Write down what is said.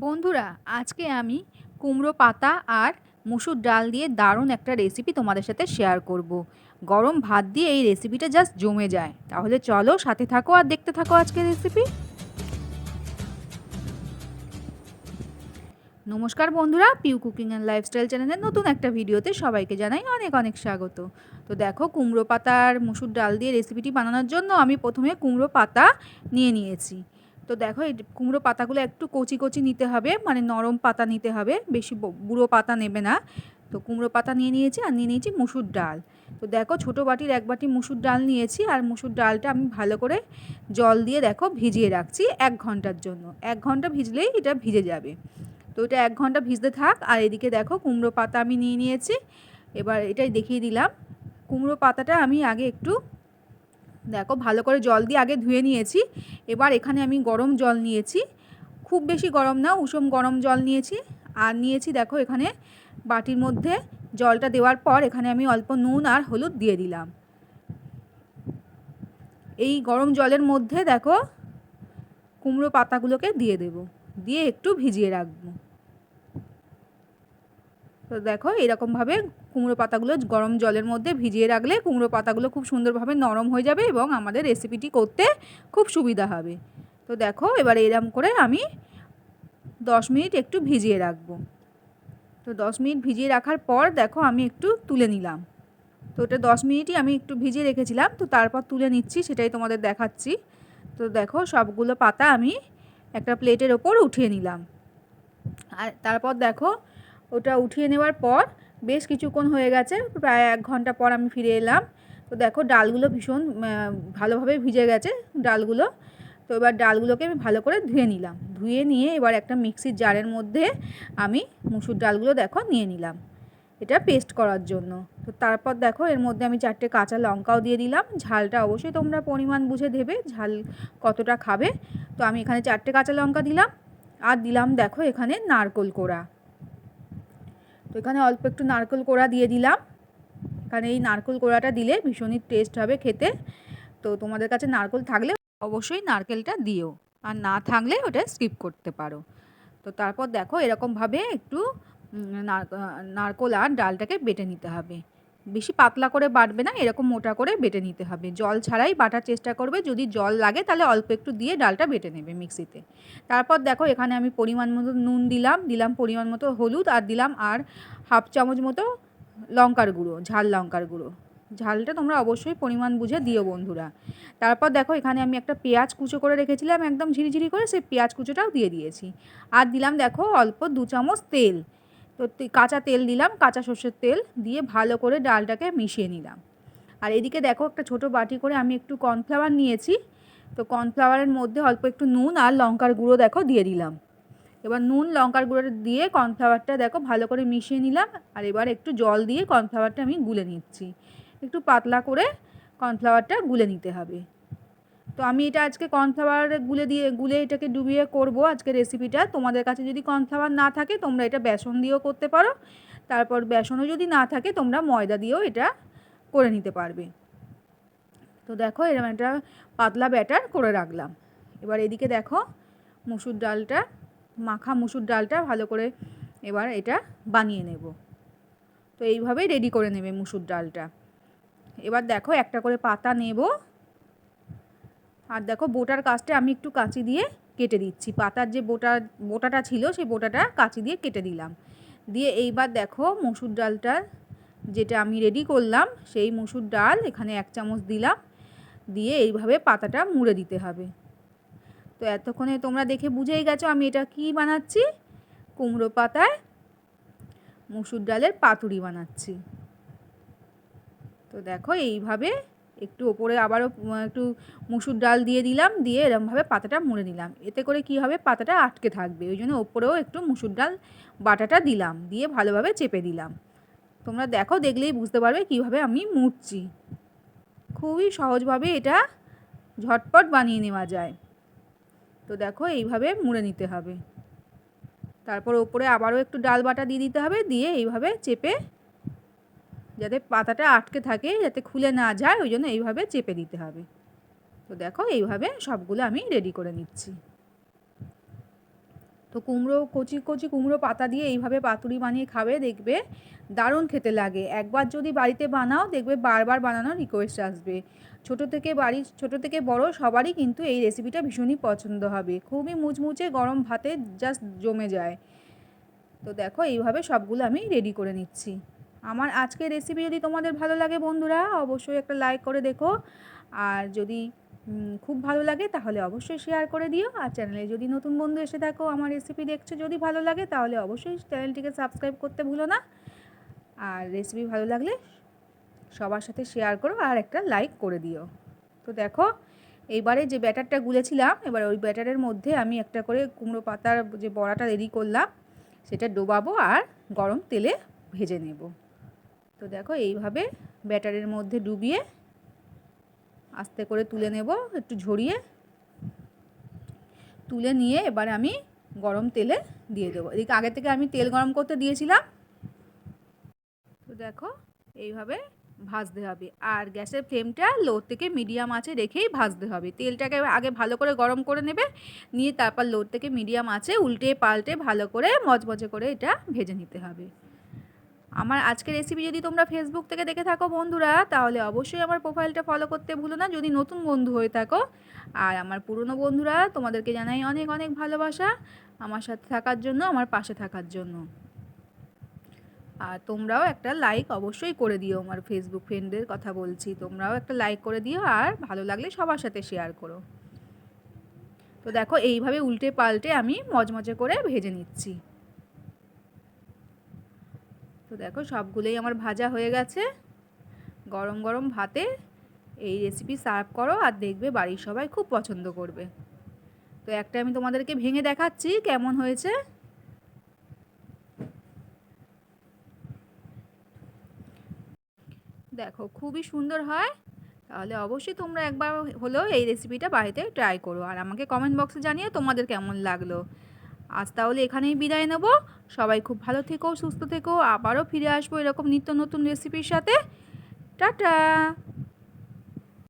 বন্ধুরা, আজকে আমি কুমড়ো পাতা আর মুসুর ডাল দিয়ে দারুণ একটা রেসিপি তোমাদের সাথে শেয়ার করব। গরম ভাত দিয়ে এই রেসিপিটা জাস্ট জমে যায়। তাহলে চলো সাথে থাকো আর দেখতে থাকো আজকের রেসিপি নমস্কার বন্ধুরা পিউ কুকিং অ্যান্ড লাইফস্টাইল চ্যানেলের নতুন একটা ভিডিওতে সবাইকে জানাই অনেক অনেক স্বাগত। তো দেখো, কুমড়ো পাতার মুসুর ডাল দিয়ে রেসিপিটি বানানোর জন্য আমি প্রথমে কুমড়ো পাতা নিয়ে নিয়েছি। তো দেখো, এই কুমড়ো পাতাগুলো একটু কচি কচি নিতে হবে মানে নরম পাতা নিতে হবে, বেশি বুড়ো পাতা নেবে না। তো কুমড়ো পাতা নিয়ে নিয়েছি আর নিয়ে নিয়েছি মুসুর ডাল। তো দেখো, ছোটো বাটির এক বাটি মুসুর ডাল নিয়েছি আর মুসুর ডালটা আমি ভালো করে জল দিয়ে দেখো ভিজিয়ে রাখছি এক ঘণ্টার জন্য। এক ঘণ্টা ভিজলেই এটা ভিজে যাবে। তো এটা এক ঘণ্টা ভিজতে থাক আর এদিকে দেখো কুমড়ো পাতা আমি নিয়ে নিয়েছি। এবার এটাই দেখিয়ে দিলাম। কুমড়ো পাতাটা আমি আগে একটু দেখো, ভালো করে জল দিয়ে আগে ধুয়ে নিয়েছি। এবার এখানে আমি গরম জল নিয়েছি। খুব বেশি গরম না, উষম গরম জল নিয়েছি। আর নিয়েছি দেখো, এখানে বাটির মধ্যে জলটা দেওয়ার পর এখানে আমি অল্প নুন আর হলুদ দিয়ে দিলাম। এই গরম জলের মধ্যে দেখো, কুমড়ো পাতাগুলোকে দিয়ে দেব। দিয়ে একটু ভিজিয়ে রাখব। তো দেখো, এরকমভাবে কুমড়ো পাতাগুলো গরম জলের মধ্যে ভিজিয়ে রাখলে কুমড়ো পাতাগুলো খুব সুন্দরভাবে নরম হয়ে যাবে এবং আমাদের রেসিপিটি করতে খুব সুবিধা হবে। তো দেখো, এবার এরম করে আমি দশ মিনিট একটু ভিজিয়ে রাখব। তো দশ মিনিট ভিজিয়ে রাখার পর দেখো, আমি একটু তুলে নিলাম। তো ওটা দশ মিনিটই আমি একটু ভিজিয়ে রেখেছিলাম, তো তারপর তুলে নিচ্ছি, সেটাই তোমাদের দেখাচ্ছি। তো দেখো, সবগুলো পাতা আমি একটা প্লেটের ওপর উঠিয়ে নিলাম। আর তারপর দেখো, ওটা উঠিয়ে নেওয়ার পর বেশ কিছুক্ষণ হয়ে গেছে, প্রায় এক ঘণ্টা পর আমি ফিরে এলাম। তো দেখো, ডালগুলো ভীষণ ভালোভাবে ভিজে গেছে ডালগুলো। তো এবার ডালগুলোকে আমি ভালো করে ধুয়ে নিলাম। ধুয়ে নিয়ে এবার একটা মিক্সির জারের মধ্যে আমি মুসুর ডালগুলো দেখো নিয়ে নিলাম, এটা পেস্ট করার জন্য। তো তারপর দেখো, এর মধ্যে আমি চারটে কাঁচা লঙ্কাও দিয়ে দিলাম। ঝালটা অবশ্যই তোমরা পরিমাণ বুঝে দেবে, ঝাল কতটা খাবে। তো আমি এখানে চারটে কাঁচা লঙ্কা দিলাম, আর দিলাম দেখো এখানে নারকোল কোড়া। তো এখানে অল্প একটু নারকেল কোড়া দিয়ে দিলাম। এখানে এই নারকেল কোড়াটা দিলে ভীষণই টেস্ট হবে খেতে। তো তোমাদের কাছে নারকেল থাকলে অবশ্যই নারকেলটা দিও। আর না থাকলে ওটা স্কিপ করতে পারো। তো তারপর দেখো এরকমভাবে একটু নারকোল আর ডালটাকে বেটে নিতে হবে। বেশি পাতলা করে বাটবে না, এরকম মোটা করে বেটে নিতে হবে। জল ছাড়াই বাটার চেষ্টা করবে, যদি জল লাগে তাহলে অল্প একটু দিয়ে ডালটা বেটে নেবে মিক্সিতে। তারপর দেখো এখানে আমি পরিমাণ মতো নুন দিলাম দিলাম পরিমাণ মতো হলুদ আর দিলাম আর হাফ চামচ মতো লঙ্কার গুঁড়ো, ঝাল লঙ্কার গুঁড়ো। ঝালটা তোমরা অবশ্যই পরিমাণ বুঝে দিও বন্ধুরা। তারপর দেখো এখানে আমি একটা পেঁয়াজ কুচো করে রেখেছিলাম, একদম ঝিরিঝিরি করে, সেই পেঁয়াজ কুচোটাও দিয়ে দিয়েছি। আর দিলাম দেখো অল্প দু চামচ তেল। তো কাঁচা তেল দিলাম, কাঁচা সর্ষের তেল দিয়ে ভালো করে ডালটাকে মিশিয়ে নিলাম। আর এদিকে দেখো একটা ছোট বাটি করে আমি একটু কর্নফ্লাওয়ার নিয়েছি। তো কর্নফ্লাওয়ারের মধ্যে অল্প একটু নুন আর লঙ্কার গুঁড়ো দেখো দিয়ে দিলাম। এবার নুন, লঙ্কার গুঁড়োটা দিয়ে কর্নফ্লাওয়ারটা দেখো ভালো করে মিশিয়ে নিলাম। আর এবার একটু জল দিয়ে কর্নফ্লাওয়ারটা আমি গুলে নিচ্ছি। একটু পাতলা করে কর্নফ্লাওয়ারটা গুলে নিতে হবে। তো আমি এটা আজকে কর্নফ্লাওয়ার গুলে দিয়ে, গুলে এটাকে ডুবিয়ে করব আজকে রেসিপিটা তোমাদের কাছে যদি কর্নফ্লাওয়ার না থাকে, তোমরা এটা বেসন দিয়েও করতে পারো। তারপর বেসনও যদি না থাকে, তোমরা ময়দা দিয়েও এটা করে নিতে পারবে। তো দেখো এরকম একটা পাতলা ব্যাটার করে রাখলাম। এবার এদিকে দেখো, মুসুর ডালটা, মাখা মুসুর ডালটা ভালো করে এবার এটা বানিয়ে নেব। তো এইভাবেই রেডি করে নেবে মুসুর ডালটা। এবার দেখো, একটা করে পাতা নেব। আর দেখো বোটার কাজটা আমি একটু কাঁচি দিয়ে কেটে দিচ্ছি। পাতার যে বোটা, বোটাটা ছিল সেই বোটাটা কাঁচি দিয়ে কেটে দিলাম। দিয়ে এইবার দেখো মসুর ডালটা যেটা আমি রেডি করলাম, সেই মসুর ডাল এখানে এক চামচ দিলাম। দিয়ে এইভাবে পাতাটা মুড়ে দিতে হবে। তো এতক্ষণে তোমরা দেখে বুঝেই গেছো আমি এটা কি বানাচ্ছি? কুমড়ো পাতায় মুসুর ডালের পাতুরি বানাচ্ছি। তো দেখো এইভাবে একটু ওপরে আবারও একটু মুসুর ডাল দিয়ে দিলাম, দিয়ে এরমভাবে পাতাটা মুড়ে নিলাম। এতে করে কি হবে? পাতাটা আটকে থাকবে। ওই জন্য ওপরেও একটু মুসুর ডাল বাটাটা দিলাম, দিয়ে ভালোভাবে চেপে দিলাম। তোমরা দেখো, দেখলেই বুঝতে পারবে কীভাবে আমি মুড়ছি। খুবই সহজভাবে এটা ঝটপট বানিয়ে নেওয়া যায়। তো দেখো, এইভাবে মুড়ে নিতে হবে। তারপর ওপরে আবারও একটু ডাল বাটা দিয়ে দিতে হবে, দিয়ে এইভাবে চেপে যাতে পাতাটা আটকে থাকে, যাতে খুলে না যায়, ওই জন্য এইভাবে চেপে দিতে হবে। তো দেখো, এইভাবে সবগুলো আমি রেডি করে নিচ্ছি। তো কুমড়ো, কচি কচি কুমড়ো পাতা দিয়ে এইভাবে পাতুরি বানিয়ে খাবে, দেখবে দারুণ খেতে লাগে। একবার যদি বাড়িতে বানাও, দেখবে বারবার বানানোর রিকোয়েস্ট আসবে। ছোট থেকে বাড়ি, ছোট থেকে বড় সবারই কিন্তু এই রেসিপিটা ভীষণই পছন্দ হবে। খুবই মুচমুচে গরম ভাতে জাস্ট জমে যায়। তো দেখো, এইভাবে সবগুলো আমি রেডি করে নিচ্ছি। আমার আজকের রেসিপি যদি তোমাদের ভালো লাগে বন্ধুরা, অবশ্যই একটা লাইক করে দেখো। আর যদি খুব ভালো লাগে, তাহলে অবশ্যই শেয়ার করে দিও। আর চ্যানেলে যদি নতুন বন্ধু এসে থাকো, আমার রেসিপি দেখছ, যদি ভালো লাগে, তাহলে অবশ্যই চ্যানেলটিকে সাবস্ক্রাইব করতে ভুলো না। আর রেসিপি ভালো লাগলে সবার সাথে শেয়ার করো আর একটা লাইক করে দিও। তো দেখো, এইবারে যে ব্যাটারটা গুলেছিলাম, এবার ওই ব্যাটারের মধ্যে আমি একটা করে কুমড়ো পাতার যে বড়াটা রেডি করলাম, সেটা ডোবাবো আর গরম তেলে ভেজে নেব। তো দেখো এইভাবে ব্যাটারের মধ্যে ডুবিয়ে আস্তে করে তুলে নেব, একটু ঝরিয়ে। তুলে নিয়ে এবার আমি গরম তেলে দিয়ে দেবো। এদিকে আগে থেকে আমি তেল গরম করতে দিয়েছিলাম। তো দেখো এইভাবে ভাজতে হবে। আর গ্যাসের ফ্লেমটা লো থেকে মিডিয়াম আঁচে রেখেই ভাজতে হবে। তেলটাকে আগে ভালো করে গরম করে নেবে, নিয়ে তারপর লো থেকে মিডিয়াম আঁচে উল্টে পাল্টে ভালো করে মচমচে করে এটা ভেজে নিতে হবে। আমার আজকের রেসিপি যদি তোমরা ফেসবুক থেকে দেখে থাকো বন্ধুরা, তাহলে অবশ্যই আমার প্রোফাইলটা ফলো করতে ভুলো না। যদি নতুন বন্ধু হয়ে থাকো, আর আমার পুরনো বন্ধুরা, তোমাদেরকে জানাই অনেক অনেক ভালোবাসা আমার সাথে থাকার জন্য, আমার পাশে থাকার জন্য। আর তোমরাও একটা লাইক অবশ্যই করে দিও আমার ফেসবুক ফ্রেন্ডদের কথা বলছি। তোমরাও একটা লাইক করে দিও, আর ভালো লাগলে সবার সাথে শেয়ার করো। তো দেখো, এইভাবে উল্টে পাল্টে আমি মজমজে করে ভেজে নিচ্ছি। তো দেখো সবগুলোই আমার ভাজা হয়ে গেছে। গরম গরম ভাতে এই রেসিপি সার্ভ করো আর দেখবে বাড়ির সবাই খুব পছন্দ করবে। তো একটা আমি তোমাদেরকে ভেঙে দেখাচ্ছি কেমন হয়েছে। দেখো খুবই সুন্দর হয়। তাহলে অবশ্যই তোমরা একবার হলেও এই রেসিপিটা বাড়িতে ট্রাই করো। আর আমাকে কমেন্ট বক্সে জানিয়ে তোমাদের কেমন লাগল। আজ তাহলে এখানেই বিদায় নেব। সবাই খুব ভালো থেকো, সুস্থ থেকো। আবারও ফিরে আসব এরকম নিত্য নতুন রেসিপির সাথে। টাটা!